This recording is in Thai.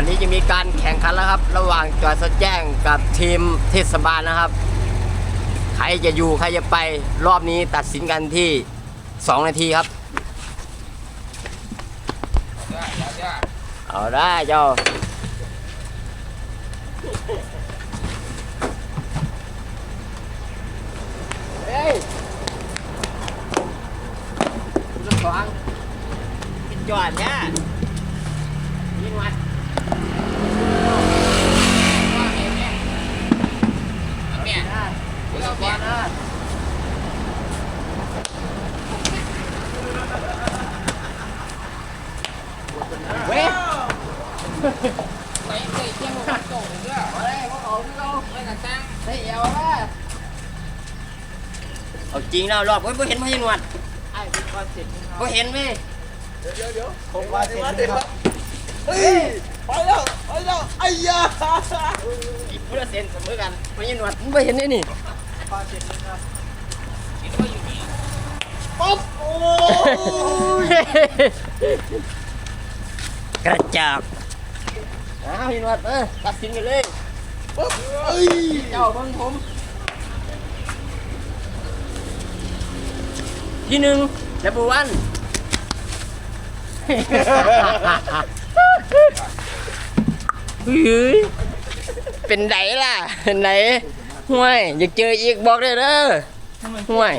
วันนี้จะมีการแข่งขันแล้วครับ ระหว่างจอยสดแจ้งกับทีมเทศบาลนะครับ ใครจะอยู่ใครจะไปรอบนี้ตัดสินกันที่ 2 นาทีครับ เอาได้เจ้าเฮ้ยคุณจะฟังกินจอดเนี่ยยิงวัดเนี่ยคุณจะฟังนะเว้ย ไปเคยเที่ยวมันโตเด้อ เอาเลยพวกเขาพวกเขาไปกระจังเฮ้ยเอาละเอาจริงแล้วรอบเฮ้ยบ่เห็นพญานวดไอ้เป็นคอนเซ็ปต์ของเขาบ่เห็นเว้ยผมว่าเสร็จแล้วครับเฮ้ยไปแล้วไปแล้วไอ้ยาอีกเพื่อเซ็นเสมอกันพญานวดมันบ่เห็นนี่นี่คอนเสร็จแล้วครับคิดว่าอยู่นี่ป๊บโอ้ย กระจอก อ้าวพญานวดเออตัดสินกันเลยป๊บเอ้ยเจ้าเบิ่งผม ที่หนึ่งดับเบิลวันเฮ้ยเป็นไดล่ะเป็นไดห่วยอยากเจออีกบอกเลยเด้อห่วย